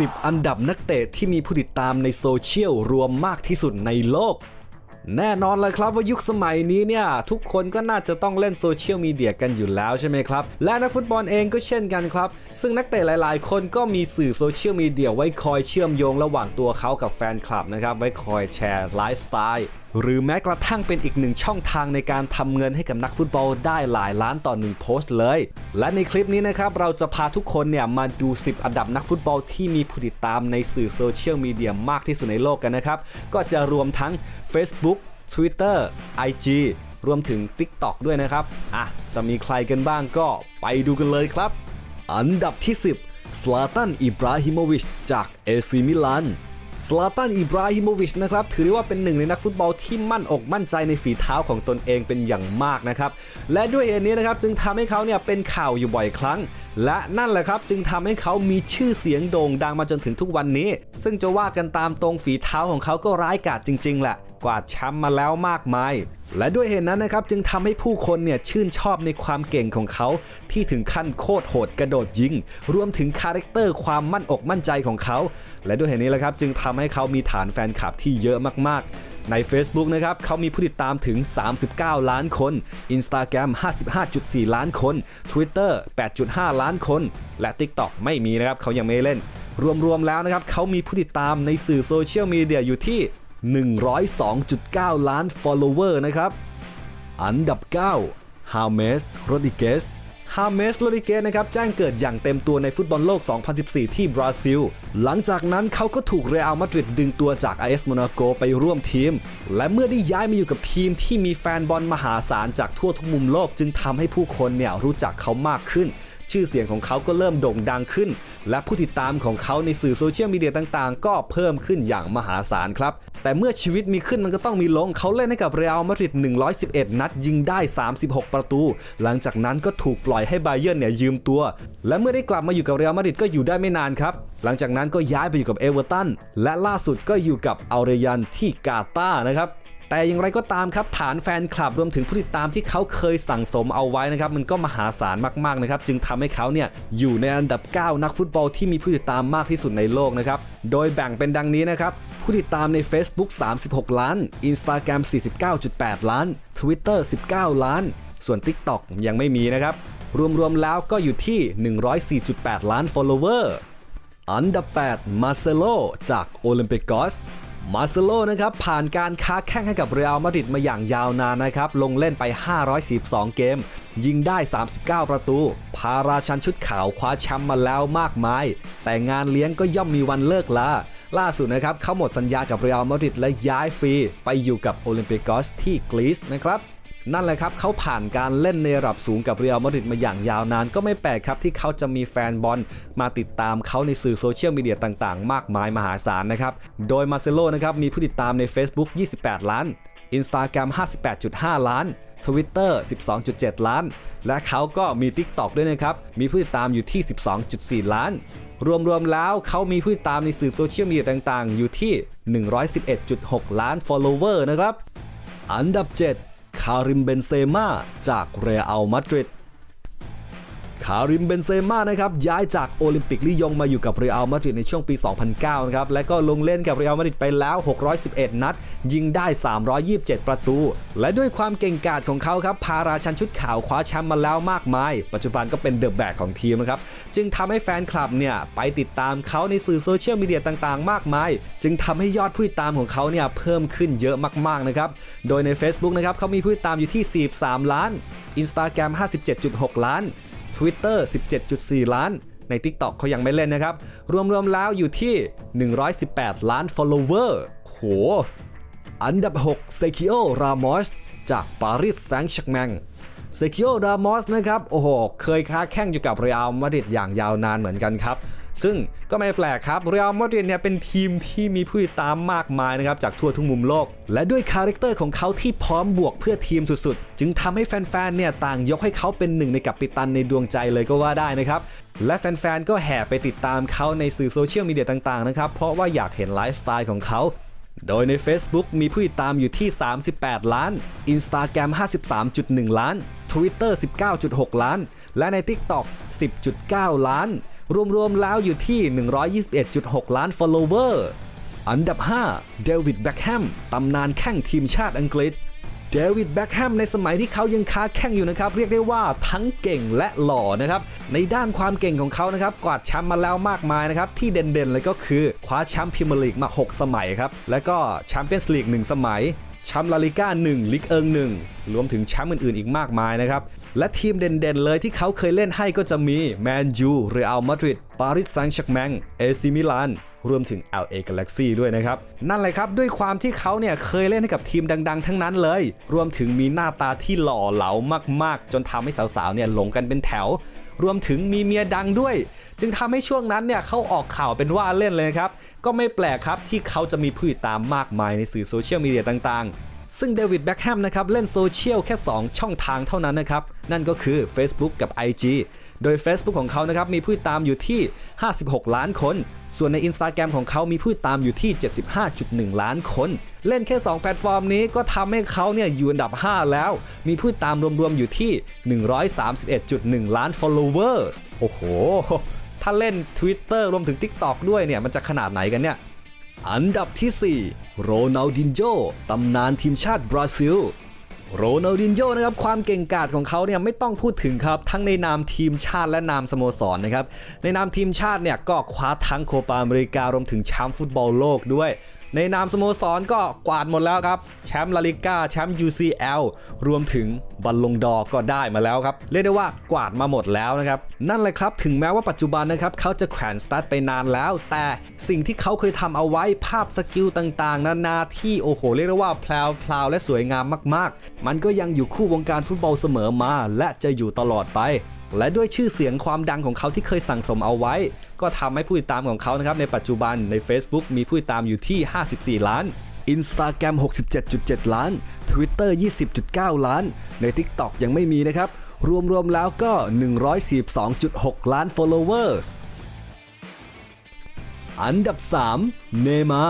10 อันดับนักเตะที่มีผู้ติดตามในโซเชียลรวมมากที่สุดในโลก แน่นอนเลยครับว่ายุคสมัยนี้เนี่ย ทุกคนก็น่าจะต้องเล่นโซเชียลมีเดียกันอยู่แล้วใช่ไหมครับ และนักฟุตบอลเองก็เช่นกันครับ ซึ่งนักเตะหลาย ๆ คนก็มีสื่อโซเชียลมีเดียไว้คอยเชื่อมโยงระหว่างตัวเขากับแฟนคลับนะครับ ไว้คอยแชร์ไลฟ์สไตล์ หรือแม้กระทั่งเป็นอีกหนึ่งช่องทางในการทำเงินให้กับนักฟุตบอลได้หลายล้านต่อหนึ่งโพสต์เลย และในคลิปนี้นะครับเราจะพาทุกคนเนี่ยมาดู 10 อันดับนักฟุตบอลที่มีผู้ติดตามในสื่อโซเชียลมีเดียมากที่สุดในโลกกันนะครับ ก็จะรวมทั้ง Facebook Twitter IG รวมถึง TikTok ด้วยนะครับ อะ จะมีใครกันบ้างก็ไปดูกันเลยครับ อันดับที่ 10สลาตันอิบราฮิโมวิชจากเอซีมิลาน สลาตันอิบราฮิโมวิชนะครับถือได้ว่าเป็นหนึ่งในนักฟุตบอลที่มั่นอกมั่นใจในฝีเท้าของตนเองเป็นอย่างมากนะครับและด้วยเหตุนี้นะครับจึงทำให้เขาเนี่ยเป็นข่าวอยู่บ่อยครั้ง และนั่นแหละครับจึงทำให้เขามีชื่อเสียงโด่งดังมาจนถึงทุกวันนี้ ซึ่งจะว่ากันตามตรงฝีเท้าของเขาก็ร้ายกาจจริง ๆ แหละ กวาดแชมป์มาแล้วมากมาย และด้วยเหตุนั้นนะครับจึงทำให้ผู้คนเนี่ยชื่นชอบในความเก่งของเขา ที่ถึงขั้นโคตรโหดกระโดดยิง รวมถึงคาแรคเตอร์ความมั่นอกมั่นใจของเขา และด้วยเหตุนี้แหละครับจึงทำให้เขามีฐานแฟนคลับที่เยอะมากๆ ใน Facebook นะครับเขามีผู้ติดตามถึง 39 ล้านคน Instagram 55.4 ล้านคน Twitter 8.5 ล้านคน และ TikTok ไม่มีนะครับเขายังไม่เล่น รวมๆแล้วนะครับเขามีผู้ติดตามในสื่อโซเชียลมีเดียอยู่ที่ 102.9 ล้าน follower นะครับ อันดับ9ฮาเมสโรดิเกส ฮาเมสโรดิเกสนะครับแจ้งเกิดอย่างเต็มตัวในฟุตบอลโลก 2014 ที่บราซิล หลังจากนั้นเขาก็ถูกเรอัลมาดริดดึงตัวจากไอเอสโมนาโกไปร่วมทีม และเมื่อได้ย้ายมาอยู่กับทีมที่มีแฟนบอลมหาศาลจากทั่วทุกมุมโลกจึงทำให้ผู้คนเนี่ยรู้จักเขามากขึ้น ชื่อเสียงของเขาก็เริ่มโด่งดังขึ้น และผู้ติดตามของเขาในสื่อโซเชียลมีเดียต่างๆ ก็เพิ่มขึ้นอย่างมหาศาลครับ แต่เมื่อชีวิตมีขึ้นมันก็ต้องมีลง เขาเล่นให้กับเรอัลมาดริด111 นัดยิงได้ 36 ประตู หลังจากนั้นก็ถูกปล่อยให้ไบเยิร์เนี่ยยืมตัว และเมื่อได้กลับมาอยู่กับเรอัลมาดริดก็อยู่ได้ไม่นานครับ หลังจากนั้นก็ย้ายไปอยู่กับเอเวอร์ตันและล่าสุดก็อยู่กับอัลเรยันที่กาตาร์นะครับ แต่อย่างไรก็ตามครับฐานแฟนคลับรวมถึงผู้ติดตามที่เขาเคยสั่งสมเอาไว้นะครับมันก็มหาศาลมากๆนะครับจึงทำให้เขาเนี่ยอยู่ในอันดับ 9 นักฟุตบอลที่มีผู้ติดตามมากที่สุดในโลกนะครับโดยแบ่งเป็นดังนี้นะครับผู้ติดตามใน Facebook 36 ล้าน Instagram 49.8 ล้าน Twitter 19 ล้าน ส่วน TikTok ยังไม่มีนะครับ รวมๆแล้วก็อยู่ที่ 104.8 ล้าน follower อันดับ 8 มาเซโลจากโอลิมปิกอส มาเซโลนะครับผ่านการค้าแข่งให้กับเรอัลมาดริดมาอย่างยาวนานนะครับ ลงเล่นไป 512 เกม ยิงได้ 39 ประตู พาราชันชุดขาวคว้าแชมป์มาแล้วมากมาย แต่งานเลี้ยงก็ย่อมมีวันเลิกลาล่าสุดนะครับเขาหมดสัญญากับเรอัลมาดริดและย้ายฟรี ไปอยู่กับโอลิมปิกอสที่กรีซนะครับ นั่นแหละครับเขาผ่านการเล่นในระดับสูงกับเรอัลมาดริดมาอย่างยาวนาน ก็ไม่แปลกครับที่เขาจะมีแฟนบอลมาติดตามเขาในสื่อโซเชียลมีเดียต่างๆ มากมายมหาศาลนะครับ โดยมาเซโลนะครับมีผู้ติดตามใน Facebook 28 ล้าน Instagram 58.5 ล้าน Twitter 12.7 ล้าน และเขาก็มี TikTok ด้วยนะครับ มีผู้ติดตามอยู่ที่ 12.4 ล้าน รวมๆแล้วเขามีผู้ติดตามในสื่อโซเชียลมีเดียต่างๆ อยู่ที่ 111.6 ล้าน follower นะครับ อันดับ 7 คาริมเบนเซม่าจากเรอัลมาดริด คาริมเบนเซม่านะครับย้ายจากโอลิมปิกลียงมาอยู่กับเรอัลมาดริดในช่วงปี 2009 นะครับและก็ลงเล่นกับเรอัลมาดริดไปแล้ว 611 นัด ยิงได้ 327 ประตู และด้วยความเก่งกาจของเขาครับพาราชันชุดขาวคว้าแชมป์มาแล้วมากมาย ปัจจุบันก็เป็นเดอะแบกของทีมนะครับจึงทำให้แฟนคลับเนี่ยไปติดตามเขาในสื่อโซเชียลมีเดียต่างๆ มากมาย จึงทำให้ยอดผู้ติดตามของเขาเนี่ยเพิ่มขึ้นเยอะมากๆนะครับโดยใน Facebook นะครับเขามีผู้ติดตามอยู่ที่ 43 ล้าน Instagram 57.6 ล้าน Twitter 17.4 ล้าน ใน TikTok เขายังไม่เล่นนะครับ รวมๆแล้วอยู่ที่ 118 ล้าน follower โห อันดับ 6 เซคิโอ รามอส จากปารีสแซงต์แชกแมงเซคิโอ รามอสนะครับ โอ้โห เคยค้าแข่งอยู่กับเรอัลมาดริดอย่างยาวนานเหมือนกันครับ ซึ่งก็ไม่แปลกครับเรอัลมาดริดเนี่ยเป็นทีมที่มีผู้ติดตามมากมายนะครับจากทั่วทุกมุมโลก และด้วยคาแรคเตอร์ของเขาที่พร้อมบวกเพื่อทีมสุดๆ จึงทำให้แฟนๆเนี่ยต่างยกให้เขาเป็นหนึ่งในกัปตันในดวงใจเลยก็ว่าได้นะครับ และแฟนๆ ก็แห่ไปติดตามเขาในสื่อโซเชียลมีเดียต่างๆ นะครับ เพราะว่าอยากเห็นไลฟ์สไตล์ของเขา โดยใน Facebook มีผู้ติดตามอยู่ที่ 38 ล้าน Instagram 53.1 ล้าน Twitter 19.6 ล้าน และใน TikTok 10.9 ล้าน รวมๆแล้วอยู่ที่ 121.6 ล้าน follower อันดับ 5 เดวิด แบ็คแฮม ตำนานแข้งทีมชาติอังกฤษ เดวิด แบ็คแฮมในสมัยที่เขายังค้าแข้งอยู่นะครับ เรียกได้ว่าทั้งเก่งและหล่อนะครับ ในด้านความเก่งของเขานะครับกวาดแชมป์มาแล้วมากมายนะครับ ที่เด่นๆเลยก็คือ คว้าแชมป์พรีเมียร์ลีกมา 6 สมัยครับ แล้วก็แชมเปี้ยนส์ลีก 1 สมัย แชมป์ลาลิก้า1ลิกเอิง1รวมถึงแชมป์อื่นๆอีกมากมายนะครับ และทีมเด่นๆเลยที่เขาเคยเล่นให้ก็จะมีแมนยูเรอัลมาดริดปารีสแซงต์แชร์แมงเอซิมิลานรวมถึง LA Galaxy ด้วยนะครับ นั่นเลยครับด้วยความที่เขาเนี่ยเคยเล่นให้กับทีมดังๆ ทั้งนั้นเลย รวมถึงมีหน้าตาที่หล่อเหลามากๆ จนทำให้สาวๆเนี่ยหลงกันเป็นแถว รวมถึงมีเมียดังด้วย จึงทำให้ช่วงนั้นเนี่ยเขาออกข่าวเป็นว่าเล่นเลยนะครับ ก็ไม่แปลกครับที่เขาจะมีผู้ติดตามมากมายในสื่อโซเชียลมีเดียต่างๆซึ่งเดวิดแบ็คแฮมนะครับเล่นโซเชียลแค่ 2 ช่องทางเท่านั้นนะครับ นั่นก็คือ Facebook กับ IG โดย Facebook ของเขานะครับมีผู้ติดตามอยู่ที่ 56 ล้านคน ส่วนใน Instagram ของเขามีผู้ติดตามอยู่ที่ 75.1 ล้านคน เล่นแค่ 2 แพลตฟอร์มนี้ก็ทำให้เขาเนี่ยอยู่อันดับ 5 แล้ว มีผู้ติดตามรวมๆอยู่ที่ 131.1 ล้าน followers โอ้โห ถ้าเล่น Twitter รวมถึง TikTok ด้วยเนี่ยมันจะขนาดไหนกันเนี่ยอันดับที่ 4 โรนัลดินโญตำนานทีมชาติบราซิล โรนัลดินโญนะครับความเก่งกาจของเขาเนี่ยไม่ต้องพูดถึงครับ ทั้งในนามทีมชาติและนามสโมสรนะครับในนามทีมชาติเนี่ยก็คว้าทั้งโคปาอเมริการวมถึงแชมป์ฟุตบอลโลกด้วย ในนามสโมสรก็กวาดหมดแล้วครับ แชมป์ลาลิก้าแชมป์ UCL รวมถึงบัลลงดอร์ก็ได้มาแล้วครับ เรียกได้ว่ากวาดมาหมดแล้วนะครับ นั่นแหละครับ ถึงแม้ว่าปัจจุบันนะครับเขาจะแขวนสตาร์ทไปนานแล้ว แต่สิ่งที่เขาเคยทำเอาไว้ภาพสกิลต่างๆ นานาที่โอ้โห เรียกได้ว่าแพลวพลาวและสวยงามมากๆ มันก็ยังอยู่คู่วงการฟุตบอลเสมอมา และจะอยู่ตลอดไป และด้วยชื่อเสียงความดังของเขาที่เคยสั่งสมเอาไว้ ก็ทำให้ผู้ติดตามของเขานะครับในปัจจุบันใน Facebook มีผู้ติดตามอยู่ที่ 54 ล้าน Instagram 67.7 ล้าน Twitter 20.9 ล้าน ใน TikTok ยังไม่มีนะครับ รวมๆแล้วก็ 142.6 ล้าน followers อันดับ 3 เนมา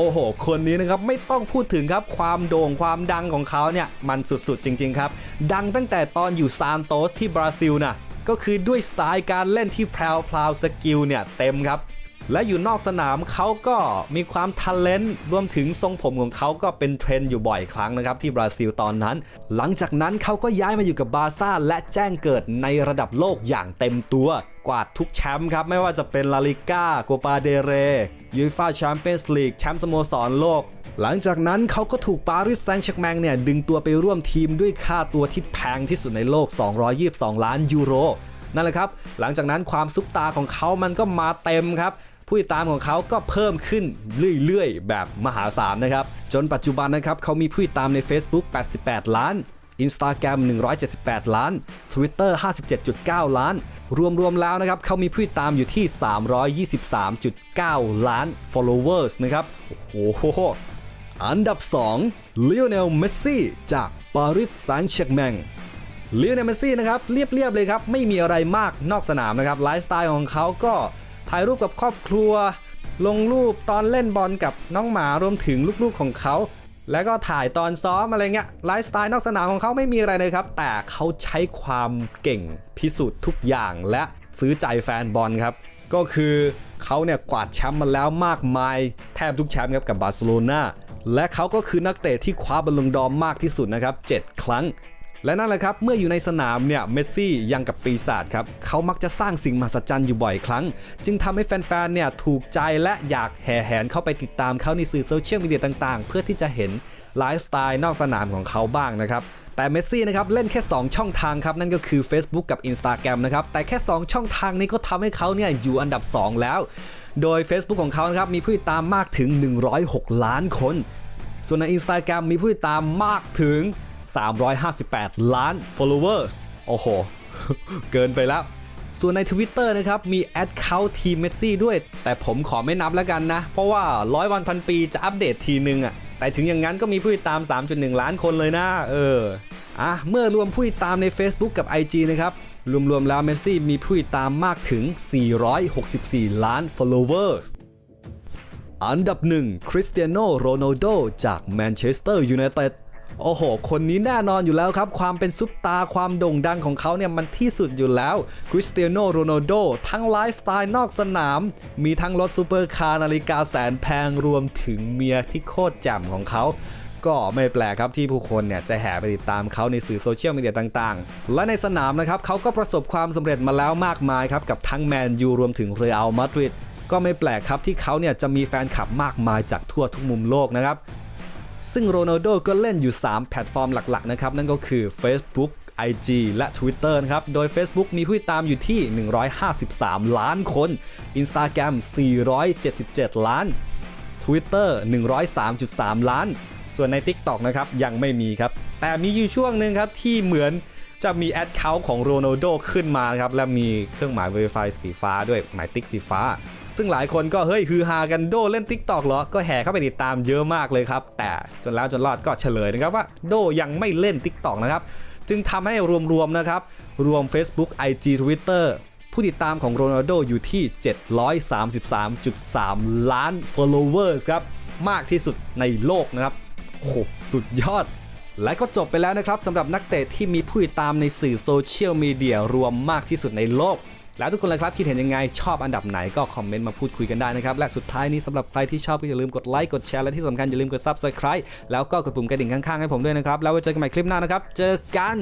โอ้โห คนนี้นะครับไม่ต้องพูดถึงครับความโด่งความดังของเขาเนี่ยมันสุดๆ จริง ๆ ครับ ดังตั้งแต่ตอนอยู่ซานโตสที่บราซิลนะก็คือด้วยสไตล์การเล่นที่แพรวพลาวสกิลเนี่ยเต็มครับ และอยู่นอกสนามเขาก็มีความทันเลนต์รวมถึงทรงผมของเขาก็เป็นเทรนด์อยู่บ่อยครั้งนะครับที่บราซิลตอนนั้น หลังจากนั้นเขาก็ย้ายมาอยู่กับบาร์ซ่าและแจ้งเกิดในระดับโลกอย่างเต็มตัวกวาดทุกแชมป์ครับ ไม่ว่าจะเป็นลาลิก้าโกปาเดเรยูฟ่าแชมเปี้ยนส์ลีกแชมป์สโมสรโลก หลังจากนั้นเขาก็ถูกปารีสแซงต์แชร์กแมงเนี่ย ดึงตัวไปร่วมทีมด้วยค่าตัวที่แพงที่สุดในโลก 222 ล้านยูโร นั่นแหละครับ หลังจากนั้นความซุปตาของเขามันก็มาเต็มครับ ผู้ติดตามของเขาก็เพิ่มขึ้นเรื่อยๆ แบบมหาศาลนะครับ จนปัจจุบันนะครับเขามีผู้ติดตามใน Facebook 88 ล้าน Instagram 178 ล้าน Twitter 57.9 ล้าน รวมๆแล้วนะครับเขามีผู้ติดตามอยู่ที่ 323.9 ล้าน followers นะครับ โอ้โห อันดับ2เล o โอเนลเมสซี่จากปารีสแซงต์แชร์แมงเล o โอเนลเมสซี่นะครับ เรียบๆเลยครับ ไม่มีอะไรมากนอกสนามนะครับ ไลฟ์สไตล์ของเขาก็ ถ่ายรูปกับครอบครัว ลงรูปตอนเล่นบอลกับน้องหมารวมถึงลูกๆของเขา แล้วก็ถ่ายตอนซ้อมอะไรเงี้ยไลฟ์สไตล์นอกสนามของเขาไม่มีอะไรเลยครับ แต่เขาใช้ความเก่งพิสูจน์ทุกอย่างและซื้อใจแฟนบอลครับ ก็คือเขาเนี่ยกวาดแชมป์มาแล้วมากมาย แทบทุกแชมป์ครับกับบาร์เซโลนาและเขาก็คือนักเตะที่คว้าบอลลงดอร์มากที่สุดนะครับ 7 ครั้ง และนั่นแหละครับ เมื่ออยู่ในสนามเนี่ยเมสซี่ยังกับปีศาจครับ เขามักจะสร้างสิ่งมหัศจรรย์อยู่บ่อยครั้ง จึงทำให้แฟนๆเนี่ยถูกใจและอยากแห่แหนเข้าไปติดตามเขาในสื่อโซเชียลมีเดียต่างๆ เพื่อที่จะเห็นไลฟ์สไตล์นอกสนามของเขาบ้างนะครับแต่เมสซี่นะครับเล่นแค่ 2 ช่องทางครับ นั่นก็คือ Facebook กับ Instagram นะครับ แต่แค่ 2 ช่องทางนี้ก็ทำให้เขาเนี่ยอยู่อันดับ 2 แล้ว โดย Facebook ของเขานะครับมีผู้ติดตามมากถึง 106 ล้านคน ส่วนใน Instagram มีผู้ติดตามมากถึง 358 ล้าน followers โอ้โห เกินไปแล้ว ส่วนใน Twitter นะครับ มี a d c o u n t ทีมเมสซี่ด้วย แต่ผมขอไม่นับแล้วกันนะ เพราะว่าร้อยวันพันปีจะอัปเดตทีนึงอะแต่ถึงอย่างนั้นก็มีผู้ติดตาม 3.1 ล้านคนเลยนะ เอออะเมื่อรวมผู้ติดตามใน Facebook กับ IG นะครับ รวมๆแล้วเมสซี่มีผู้ติดตามมากถึง 464 ล้าน followers อันดับหนึ่งคริสเตียโนโรนัลโดจากแมนเชสเตอร์ยูไนเต็ด โอ้โห คนนี้แน่นอนอยู่แล้วครับ ความเป็นซุปตาความโด่งดังของเขาเนี่ยมันที่สุดอยู่แล้วคริสเตียโนโรนัลโดทั้งไลฟ์สไตล์นอกสนาม มีทั้งรถซูเปอร์คาร์นาฬิกาแสนแพงรวมถึงเมียที่โคตรแจ่มของเขาก็ไม่แปลกครับที่ผู้คนเนี่ยจะแห่ไปติดตามเขาในสื่อโซเชียลมีเดียต่างๆ และในสนามนะครับเขาก็ประสบความสำเร็จมาแล้วมากมายครับ กับทั้งแมนยูรวมถึงเรอัลมาดริดก็ไม่แปลกครับที่เขาเนี่ยจะมีแฟนคลับมากมายจากทั่วทุกมุมโลกนะครับ ซึ่งโรนัลโดก็เล่นอยู่ 3 แพลตฟอร์มหลักๆนะครับ นั่นก็คือ Facebook IG และ Twitter นะครับ โดย Facebook มีผู้ติดตามอยู่ที่ 153 ล้านคน Instagram 477 ล้าน Twitter 103.3 ล้าน ส่วนใน TikTok นะครับ ยังไม่มีครับ แต่มีอยู่ช่วงหนึ่งครับ ที่เหมือนจะมีแอดเคาท์ของโรนัลโดขึ้นมาครับ และมีเครื่องหมาย Verify สีฟ้าด้วยหมายติ๊กสีฟ้า ซึ่งหลายคนก็เฮ้ยฮือฮากันโดเล่น TikTok เหรอ ก็แห่เข้าไปติดตามเยอะมากเลยครับ แต่จนแล้วจนรอดก็เฉลยนะครับว่าโดยังไม่เล่น TikTok นะครับ จึงทำให้รวมๆนะครับ รวม Facebook IG Twitter ผู้ติดตามของโรนัลโดอยู่ที่ 733.3 ล้าน followers ครับ มากที่สุดในโลกนะครับโอ้โหสุดยอด และก็จบไปแล้วนะครับสำหรับนักเตะที่มีผู้ติดตามในสื่อโซเชียลมีเดียรวมมากที่สุดในโลก แล้วทุกคนเลยครับคิดเห็นยังไงชอบอันดับไหนก็คอมเมนต์มาพูดคุยกันได้นะครับ และสุดท้ายนี้สำหรับใครที่ชอบก็อย่าลืมกดไลค์กดแชร์และที่สำคัญอย่าลืมกด Subscribe แล้วก็กดปุ่มกระดิ่งข้างๆให้ผมด้วยนะครับแล้วไว้เจอกันใหม่คลิปหน้านะครับเจอกัน